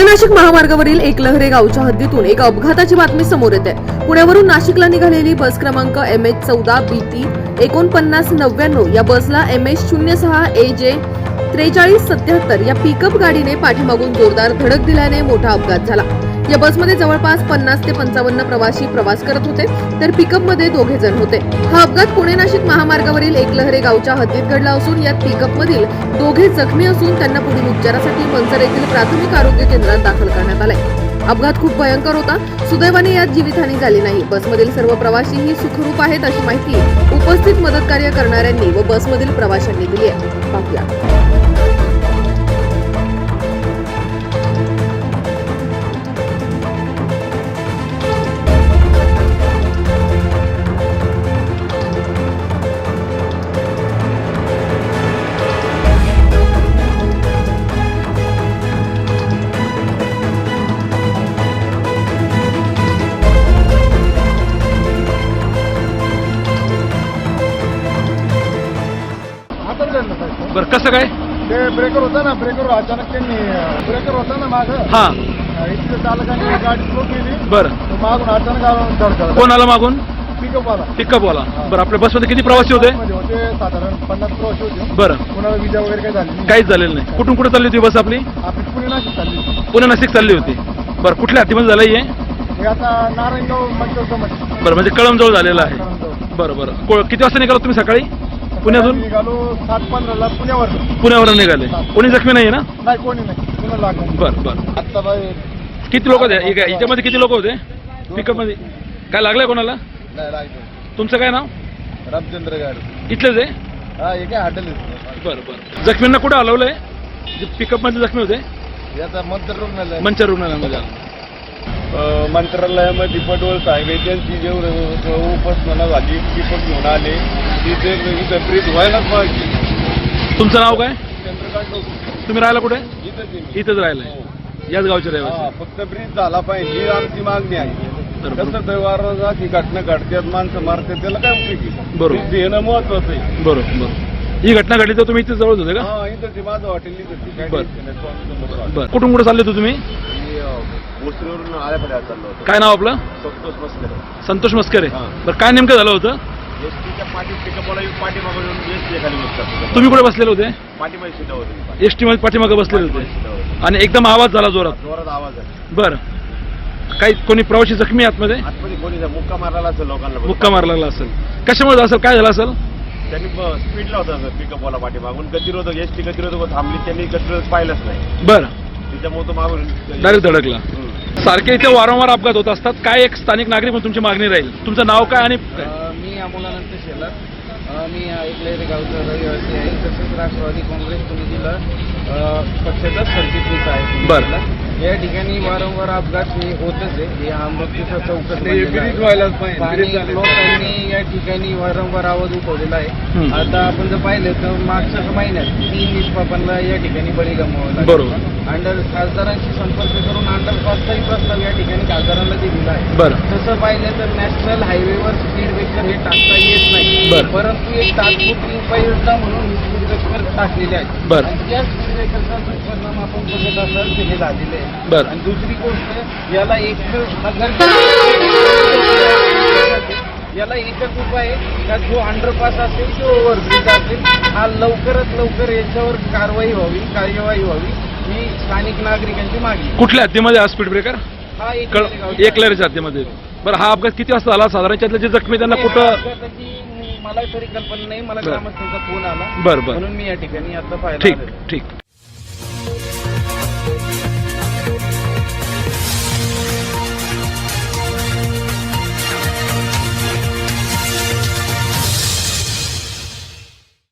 पुणे नाशिक महामार्गावरील एकलहरे गावच्या हद्दीतून एक अपघाताची बातमी समोर येते. पुण्यावरून नाशिकला निघालेली बस क्रमांक एम एच चौदा बी टी एकोणपन्नास नव्याण्णव या बसला एम एच शून्य सहा ए जे त्रेचाळीस सत्याहत्तर या पिकअप गाडीने पाठीमागून जोरदार धडक दिल्याने मोठा अपघात झाला. या बसमध्ये जवळपास पन्नास ते पंचावन्न प्रवासी प्रवास करत होते तर पिकअपमध्ये दोघे जण होते. हा अपघात पुणे नाशिक महामार्गावरील एकलहरे गावच्या हद्दीत घडला असून यात पिकअपमधील दोघे जखमी असून त्यांना पुढील उपचारासाठी मंचर येथील प्राथमिक आरोग्य केंद्रात दाखल करण्यात आलाय. अपघात खूप भयंकर होता. सुदैवाने यात जीवितहानी झाली नाही. बसमधील सर्व प्रवाशी ही सुखरूप आहेत अशी माहिती उपस्थित मदतकार्य करणाऱ्यांनी व बसमधील प्रवाशांनी दिली आहे. पाहूया. बरं कसं काय? ते ब्रेकर होता ना ब्रेकर अचानक त्यांनी ब्रेकर होता ना माग. हा. इथल्या चालकाने गाडी स्लो केली बरं. तो मागून अचानक आला धडकला कोण आला मागून? पिकअप आला पिकअप वाला. बरं आपल्या बसमध्ये किती प्रवासी होते? मध्ये होते साधारण पन्नास प्रवासी होते. बरं. कुणाला विजा वगैरे काही झाली नाही. काहीच झालेलं नाही. कुठून कुठे चालली होती बस आपली? आपली पुणे नाशिक चालली पुणे नाशिक चालली होती. बरं कुठल्या हद्दीमध्ये झालं हे? हे आता नारायणगाव मंचर समज बरं म्हणजे कळमजवळ झालेलं आहे. बरं बरं. को- किती वाजता निघाला तुम्ही सकाळी? पुण्यातून? निघालो सात पंधराला पुण्यावर पुण्यावरून निघाले. कोणी जखमी नाही ना? नाही कोणी नाही. पुन्हा लागलं बरं बरं. आत्ता बाई किती लोक होते? याच्यामध्ये किती लोक होते? पिकअपमध्ये? काय लागलंय कोणाला? नाही तुमचं काय नाव? रामचंद्र गाडी. इथलेच आहे? हा हे काय हॉटेल बरं बरं. जखमींना कुठं हलवलंय? जे पिकअपमध्ये जखमी होते? याचा मंत्र रुग्णालय. मंचर रुग्णालयामध्ये आलं. मंत्रालयामध्ये पटवळ सांगायची जेवढं उपासना झाली ती पण घेऊन आले. व्हायलाच पाहिजे. तुमचं नाव काय? चंद्रकांत तुम्ही राहायला कुठे? इथं इथंच राहिलाय. याच गावचे रहिवासी. फक्त ब्रिज झाला पाहिजे ही आमची मागणी आहे. कसं दरवार अशी घटना घडतात माणसं मारतात त्याला काय उपयोगी बरोबर. देणं महत्वाचं आहे. बरोबर बरोबर. ही घटना घडली तर तुम्ही इथे जवळ होते का? हा इथं माझं हॉटेल बरं. कुठून कुठे चालले होते तुम्ही? काय नाव आपलं? संतोष मस्कर. संतोष मस्करे. हां. बरं काय नेमकं झालं होतं? एसटीच्या पाठी पिकअपला येऊन पाठीमागून येऊन एसटी बसतात तुम्ही कुठे बसलेले होते? पाठीमागे सीटा होती एस टी मध्ये पाठीमागे बसलेले होते. आणि एकदम आवाज झाला जोरात. जोरात आवाज आहे बरं. काही कोणी प्रवासी जखमी आतमध्ये आतमध्ये कोणी मुक्का मारायला असेल लोकांना मुक्का मारला असेल. कशामुळे झालं असेल? काय झालं असेल? त्यांनी स्पीडला होता पिकअपवाला पाठीमागून. गतिरोधक एस टी गतिरोधक थांबली त्यांनी गतिरोधक पाहिलंच नाही. बरं. त्याच्यामुळे तो मागून डायरेक्ट धडकला. सारखे इथे वारंवार अपघात होत असतात. काय एक स्थानिक नागरिक म्हणून तुमची मागणी राहील? तुमचं नाव काय आणि मी अमोलानंद शेलार. अ, मी ऐकलेले गावचा रहिवासी आहे. तसेच राष्ट्रवादी काँग्रेस पुणे जिल्हा पक्षाचा सरचिटणीस आहे. बरं. या ठिकाणी वारंवार अपघात हे होतच आहे हा मृत्यूचा चौकट. व्हायलाच पाहिजे, झाले. लोकांनी या ठिकाणी वारंवार आवाज उठवलेला आहे. आता आपण जर पाहिलं तर मागच्या महिन्यात तीन निष्पापांना या ठिकाणी बळी. बरोबर. अंडर खासदारांशी संपर्क करून अंडरपासचाही प्रस्ताव या ठिकाणी खासदारांना दिलेला आहे तसं पाहिलं तर नॅशनल हायवेवर स्पीड ब्रेकर हे टाकता येत नाही. परंतु एक तात्पुरती उपाययोजना म्हणून टाकलेले आहेत बरं. आणि त्या दुष्परिणाम आपण बघत असाल ते हे झालेले आहे बरं. आणि दुसरी गोष्ट याला एक नगर याला एकच उपाय का जो अंडरपास असेल किंवा ओव्हरब्रिज असेल हा लवकरात लवकर याच्यावर कारवाई व्हावी कार्यवाही व्हावी ही स्थानिक नागरिकांची मागणी. कुठल्या हद्दीमध्ये हा स्पीड ब्रेकर हा एक कळ एक लहरीच्या हद्दीमध्ये बरं हा अपघात किती वाजता झाला साधारण याच्यातले जे जखमी त्यांना कुठं मला तरी कल्पना नाही मला. ग्रामस्थांचा फोन आला बरं बरं म्हणून मी या ठिकाणी आता ठीक. ठीक